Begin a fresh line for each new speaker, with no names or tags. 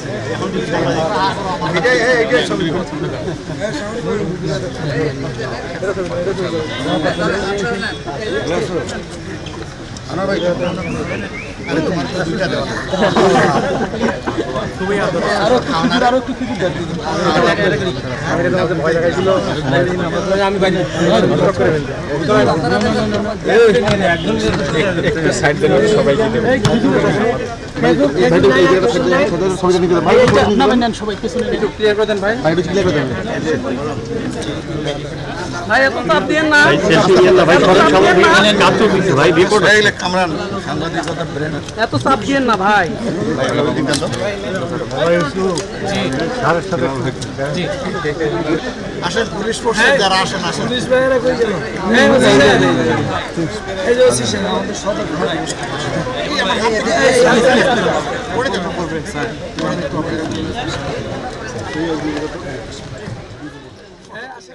ভাই এত চাপ দিয়ে না
কামরান সাংবাদিকতা ব্রেন
এত চাপ দিয়ে না। ভাই
আসেন পুলিশ ফোর্সে যারা আসেন আসেন পড়ে যাবে